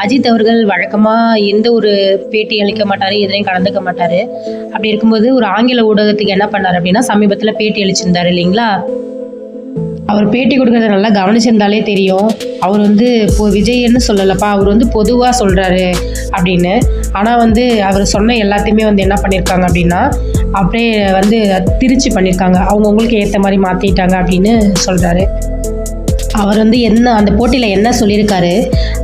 அஜித் அவர்கள் வழக்கமாக எந்த ஒரு பேட்டி அளிக்க மாட்டார் எதுலையும் கலந்துக்க மாட்டார். அப்படி இருக்கும்போது ஒரு ஆங்கில ஊடகத்துக்கு என்ன பண்ணார் அப்படின்னா சமீபத்தில் பேட்டி அளிச்சிருந்தார் இல்லைங்களா? அவர் பேட்டி கொடுக்கறத நல்லா கவனிச்சிருந்தாலே தெரியும். அவர் வந்து இப்போ விஜய்ன்னு சொல்லலப்பா அவர் வந்து பொதுவாக சொல்கிறாரு அப்படின்னு. ஆனால் வந்து அவர் சொன்ன எல்லாத்தையுமே வந்து என்ன பண்ணியிருக்காங்க அப்படின்னா அப்படியே வந்து திருச்சி பண்ணியிருக்காங்க அவங்கவுங்களுக்கு ஏற்ற மாதிரி மாற்றிட்டாங்க அப்படின்னு சொல்கிறாரு அவர் வந்து என்ன அந்த போட்டியில் என்ன சொல்லியிருக்காரு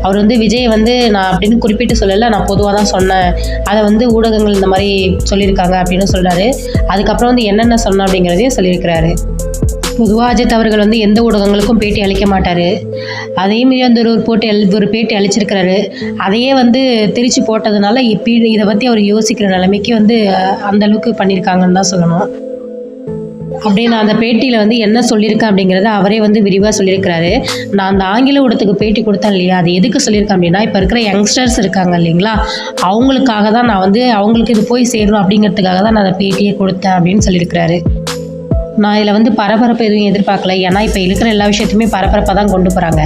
அவர் வந்து விஜய் வந்து நான் அப்படின்னு குறிப்பிட்டு சொல்லலை நான் பொதுவாக தான் சொன்னேன். அதை வந்து ஊடகங்கள் இந்த மாதிரி சொல்லியிருக்காங்க அப்படின்னு சொல்கிறாரு அதுக்கப்புறம் வந்து என்னென்ன சொன்னேன் அப்படிங்கிறதையும் சொல்லியிருக்கிறாரு. பொதுவாக அஜித் அவர்கள் வந்து எந்த ஊடகங்களுக்கும் பேட்டி அளிக்க மாட்டார். அதையும் மீறி அந்த ஒரு போட்டி ஒரு பேட்டி அளிச்சிருக்கிறாரு. அதையே வந்து திருச்சி போட்டதுனால இப்போ இதை பற்றி அவர் யோசிக்கிற நிலைமைக்கு வந்து அந்தளவுக்கு அந்த அளவுக்கு பண்ணியிருக்காங்கன்னு தான் சொல்லணும். அப்படின்னு நான் அந்த பேட்டியில் வந்து என்ன சொல்லியிருக்கேன் அப்படிங்கிறத அவரே வந்து விரிவாக சொல்லியிருக்கிறாரு. நான் அந்த ஆங்கில ஊடத்துக்கு பேட்டி கொடுத்தேன் இல்லையா? அது எதுக்கு சொல்லியிருக்கேன் அப்படின்னா இப்போ இருக்கிற யங்ஸ்டர்ஸ் இருக்காங்க இல்லைங்களா? அவங்களுக்காக தான் நான் வந்து அவங்களுக்கு இது போய் சேரணும் அப்படிங்கிறதுக்காக தான் நான் அந்த பேட்டியை கொடுத்தேன் அப்படின்னு சொல்லியிருக்கிறாரு. நான் இதில் வந்து பரபரப்பு எதுவும் எதிர்பார்க்கல. ஏன்னா இப்போ இருக்கிற எல்லா விஷயத்தையுமே பரபரப்பாக தான் கொண்டு போகிறாங்க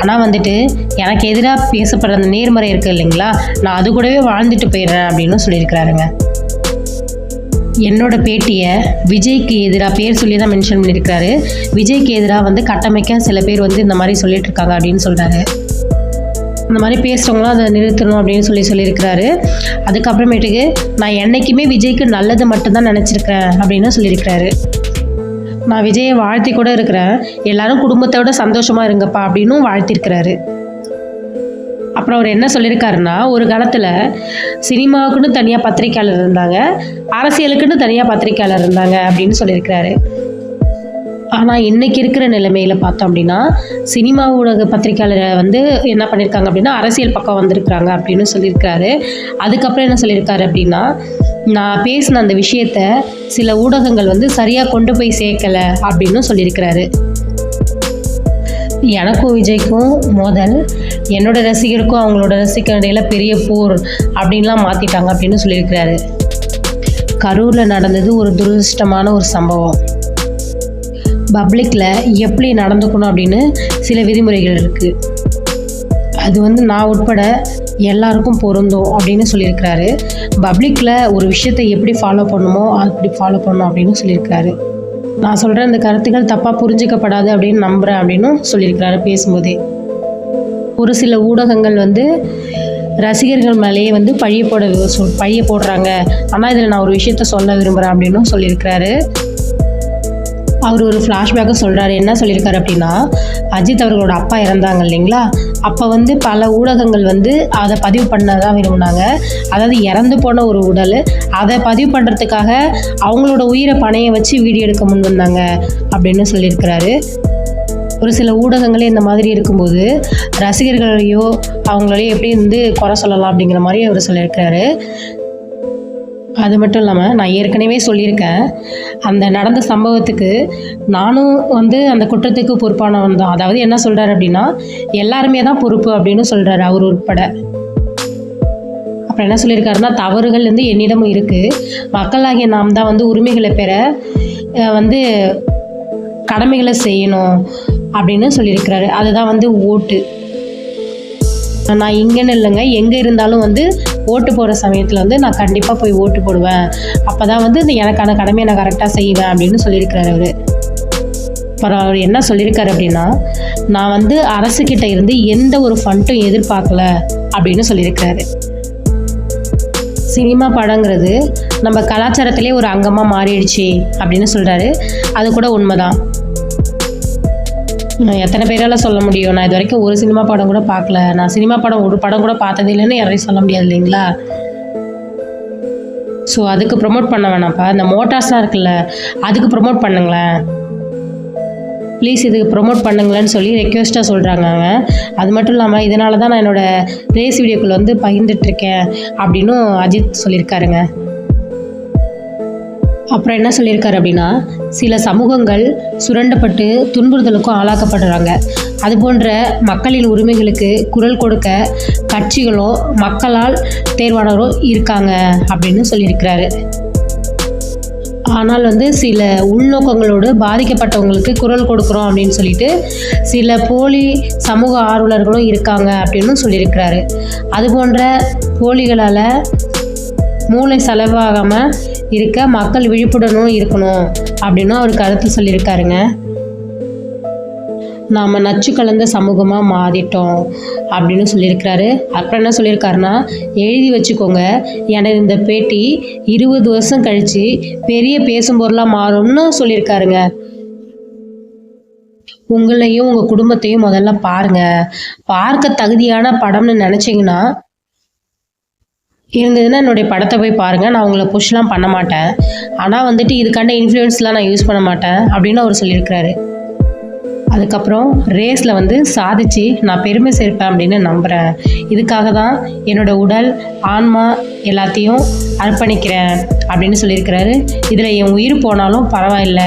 ஆனால் வந்துட்டு எனக்கு எதிராக பேசப்படுற அந்த நேர்மறை இருக்குது இல்லைங்களா? நான் அது கூடவே வாழ்ந்துட்டு போயிடுறேன் அப்படின்னு சொல்லியிருக்கிறாருங்க. என்னோட பேட்டியை விஜய்க்கு எதிராக பேர் சொல்லி தான் மென்ஷன் பண்ணியிருக்காரு விஜய்க்கு எதிராக வந்து கட்டமைக்க சில பேர் வந்து இந்த மாதிரி சொல்லிட்டு இருக்காங்க அப்படின்னு சொல்கிறாரு இந்த மாதிரி பேசுகிறவங்களாம் அதை நிறுத்தணும் அப்படின்னு சொல்லி சொல்லியிருக்கிறாரு. அதுக்கப்புறமேட்டுக்கு நான் என்றைக்குமே விஜய்க்கு நல்லது மட்டும்தான் நினச்சிருக்கேன் அப்படின்னு சொல்லியிருக்கிறாரு. நான் விஜயை வாழ்த்தி கூட இருக்கிறேன். எல்லாரும் குடும்பத்தோட சந்தோஷமாக இருங்கப்பா அப்படின்னும் வாழ்த்திருக்கிறாரு அப்புறம் அவர் என்ன சொல்லியிருக்காருன்னா ஒரு காலத்தில் சினிமாவுக்குன்னு தனியாக பத்திரிக்கையாளர் இருந்தாங்க அரசியலுக்குன்னு தனியாக பத்திரிக்கையாளர் இருந்தாங்க அப்படின்னு சொல்லியிருக்கிறாரு. ஆனால் இன்றைக்கி இருக்கிற நிலைமையில் பார்த்தோம் அப்படின்னா சினிமா ஊடக பத்திரிக்கையாளரை வந்து என்ன பண்ணியிருக்காங்க அப்படின்னா அரசியல் பக்கம் வந்திருக்கிறாங்க அப்படின்னு சொல்லியிருக்காரு அதுக்கப்புறம் என்ன சொல்லியிருக்காரு அப்படின்னா நான் பேசின அந்த விஷயத்த சில ஊடகங்கள் வந்து சரியாக கொண்டு போய் சேர்க்கலை அப்படின்னு சொல்லியிருக்கிறாரு. எனக்கும் விஜய்க்கும் மோதல். என்னோட ரசிகருக்கும் அவங்களோட ரசிகர் இடையில பெரிய போர் அப்படின்லாம் மாற்றிட்டாங்க அப்படின்னு சொல்லியிருக்கிறாரு. கரூரில் நடந்தது ஒரு துரதிருஷ்டமான ஒரு சம்பவம். பப்ளிக்கில் எப்படி நடந்துக்கணும் அப்படின்னு சில விதிமுறைகள் இருக்குது அது வந்து நான் உட்பட எல்லாருக்கும் பொருந்தும் அப்படின்னு சொல்லியிருக்கிறாரு. பப்ளிக்கில் ஒரு விஷயத்தை எப்படி ஃபாலோ பண்ணுமோ அப்படி ஃபாலோ பண்ணும் அப்படின்னு சொல்லியிருக்கிறாரு. நான் சொல்கிற இந்த கருத்துக்கள் தப்பாக புரிஞ்சிக்கப்படாது அப்படின்னு நம்புகிறேன் அப்படின்னு சொல்லியிருக்கிறாரு பேசும்போதே. ஒரு சில ஊடகங்கள் வந்து ரசிகர்கள் மேலேயே வந்து பழிய போட சொல் பழிய போடுறாங்க. ஆனால் இதில் நான் ஒரு விஷயத்த சொல்ல விரும்புகிறேன் அப்படின்னு சொல்லியிருக்கிறாரு. அவர் ஒரு ஃப்ளாஷ்பேக்கை சொல்கிறாரு என்ன சொல்லியிருக்காரு அப்படின்னா அஜித் அவர்களோட அப்பா இறந்தாங்க இல்லைங்களா? அப்போ வந்து பல ஊடகங்கள் வந்து அதை பதிவு பண்ண தான் விரும்பினாங்க. அதாவது இறந்து போன ஒரு உடல் அதை பதிவு பண்ணுறதுக்காக அவங்களோட உயிரை பணைய வச்சு வீடியோ எடுக்க முன் வந்தாங்க அப்படின்னு சொல்லியிருக்கிறாரு. ஒரு சில ஊடகங்களே இந்த மாதிரி இருக்கும்போது ரசிகர்களையோ அவங்களையோ எப்படி வந்து குறை சொல்லலாம் அப்படிங்கிற மாதிரி அவர் சொல்லியிருக்கிறாரு. அது மட்டும் இல்லாமல் நான் ஏற்கனவே சொல்லியிருக்கேன். அந்த நடந்த சம்பவத்துக்கு நானும் வந்து அந்த குற்றத்துக்கு பொறுப்பானவன் தான். அதாவது என்ன சொல்கிறாரு அப்படின்னா எல்லாருமே தான் பொறுப்பு அப்படின்னு சொல்கிறாரு அவர் உட்பட. அப்புறம் என்ன சொல்லியிருக்காருன்னா தவறுகள் வந்து என்னிடமும் இருக்குது மக்களாகிய நாம் தான் வந்து உரிமைகளை பெற வந்து கடமைகளை செய்யணும் அப்படின்னு சொல்லியிருக்கிறாரு. அதுதான் வந்து ஓட்டு. நான் இங்கேன்னு இல்லைங்க எங்கே இருந்தாலும் வந்து ஓட்டு போடுற சமயத்தில் வந்து நான் கண்டிப்பாக போய் ஓட்டு போடுவேன். அப்போ தான் வந்து இந்த எனக்கான கடமையை நான் கரெக்டாக செய்வேன் அப்படின்னு சொல்லியிருக்கிறாரு அவர். அப்புறம் அவர் என்ன சொல்லியிருக்காரு அப்படின்னா நான் வந்து அரசுக்கிட்ட இருந்து எந்த ஒரு ஃபண்டும் எதிர்பார்க்கல அப்படின்னு சொல்லியிருக்கிறாரு. சினிமா படங்கிறது நம்ம கலாச்சாரத்திலே ஒரு அங்கமாக மாறிடுச்சு அப்படின்னு சொல்கிறாரு அது கூட உண்மைதான். எத்தனை பேரால் சொல்ல முடியும்? நான் இது வரைக்கும் ஒரு சினிமா படம் கூட பார்க்கல. நான் சினிமா படம் ஒரு படம் கூட பார்த்தது இல்லைன்னு யாரையும் சொல்ல முடியாது இல்லைங்களா? ஸோ அதுக்கு ப்ரொமோட் பண்ண வேணாம்ப்பா. இந்த மோட்டார்ஸ்லாம் இருக்குல்ல அதுக்கு ப்ரொமோட் பண்ணுங்களேன். ப்ளீஸ் இதுக்கு ப்ரொமோட் பண்ணுங்களேன்னு சொல்லி ரெக்வெஸ்ட்டாக சொல்கிறாங்க அது மட்டும் இல்லாமல் இதனால தான் நான் என்னோடய ரேஸ் வீடியோக்கள் வந்து பகிர்ந்துட்டுருக்கேன் அப்படின்னும் அஜித் சொல்லியிருக்காருங்க. அப்புறம் என்ன சொல்லியிருக்காரு அப்படின்னா சில சமூகங்கள் சுரண்டப்பட்டு துன்புறுத்தலுக்கும் ஆளாக்கப்படுறாங்க. அது போன்ற மக்களின் உரிமைகளுக்கு குரல் கொடுக்க கட்சிகளோ மக்களால் தேர்வானவரோ இருக்காங்க அப்படின்னு சொல்லியிருக்கிறாரு. ஆனால் வந்து சில உள்நோக்கங்களோடு பாதிக்கப்பட்டவங்களுக்கு குரல் கொடுக்குறோம் அப்படின்னு சொல்லிட்டு சில போலி சமூக ஆர்வலர்களும் இருக்காங்க அப்படின்னு சொல்லியிருக்கிறாரு. அது போன்ற போலிகளால் மூளை செலவாகாமல் இருக்க மக்கள் விழிப்புடனும் இருக்கணும் அப்படின்னு அவர் கருத்து சொல்லியிருக்காருங்க. நாம் நச்சு கலந்த சமூகமாக மாறிட்டோம் அப்படின்னு சொல்லியிருக்கிறாரு. அப்புறம் என்ன சொல்லியிருக்காருன்னா எழுதி வச்சுக்கோங்க எனது இந்த பேட்டி இருபது வருஷம் கழித்து பெரிய பேசும் பொருளாக மாறும்னு சொல்லியிருக்காருங்க. உங்களையும் உங்கள் குடும்பத்தையும் முதல்ல பாருங்கள் பார்க்க தகுதியான படம்னு நினச்சிங்கன்னா இருந்ததுன்னா என்னுடைய படத்தை போய் பாருங்கள் நான் உங்களை புஷ்லாம் பண்ண மாட்டேன். ஆனால் வந்துட்டு இதுக்காண்ட இன்ஃப்ளூயன்ஸ்லாம் நான் யூஸ் பண்ண மாட்டேன் அப்படின்னு அவர் சொல்லியிருக்கிறாரு. அதுக்கப்புறம் ரேஸில் வந்து சாதிச்சு நான் பெருமை சேர்ப்பேன் அப்படின்னு நம்புகிறேன் இதுக்காக தான் என்னோட உடல் ஆன்மா எல்லாத்தையும் அர்ப்பணிக்கிறேன் அப்படின்னு சொல்லியிருக்கிறாரு. இதில் என் உயிர் போனாலும் பரவாயில்ல.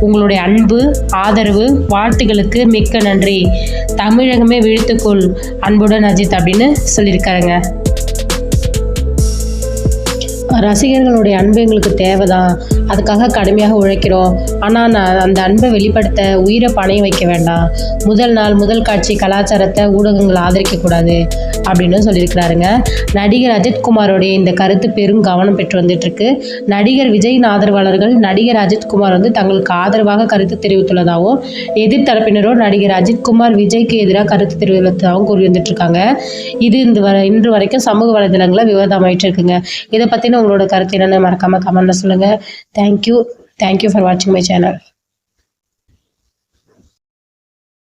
உங்களுடைய அன்பு ஆதரவு வாழ்த்துகளுக்கு மிக்க நன்றி. தமிழகமே விழுத்துக்கொள். அன்புடன் அஜித் அப்படின்னு சொல்லியிருக்காருங்க. ரசிகர்களுடைய அன்பு எங்களுக்கு தேவைதான். அதுக்காக கடுமையாக உழைக்கிறோம். ஆனால் நான் அந்த அன்பை வெளிப்படுத்த உயிரை பணைய வைக்க வேண்டாம். முதல் நாள் முதல் காட்சி கலாச்சாரத்தை ஊடகங்கள் ஆதரிக்கக்கூடாது அப்படின்னு சொல்லியிருக்கிறாருங்க. நடிகர் அஜித்குமாரோடைய இந்த கருத்து பெரும் கவனம் பெற்று வந்துட்டுருக்கு. நடிகர் விஜயின் ஆதரவாளர்கள் நடிகர் அஜித்குமார் வந்து தங்களுக்கு ஆதரவாக கருத்து தெரிவித்துள்ளதாகவும் எதிர்த்தரப்பினரோ நடிகர் அஜித்குமார் விஜய்க்கு எதிராக கருத்து தெரிவித்ததாகவும் கூறி வந்துட்டுருக்காங்க. இது இந்த வர இன்று வரைக்கும் சமூக வலைதளங்களில் விவாதமாயிட்டு இருக்குங்க இதை பற்றின உங்களோட கருத்து என்னென்னு மறக்காமல் கமெண்ட்டில் சொல்லுங்கள் thank you thank you for வாட்சிங் மை சேனல்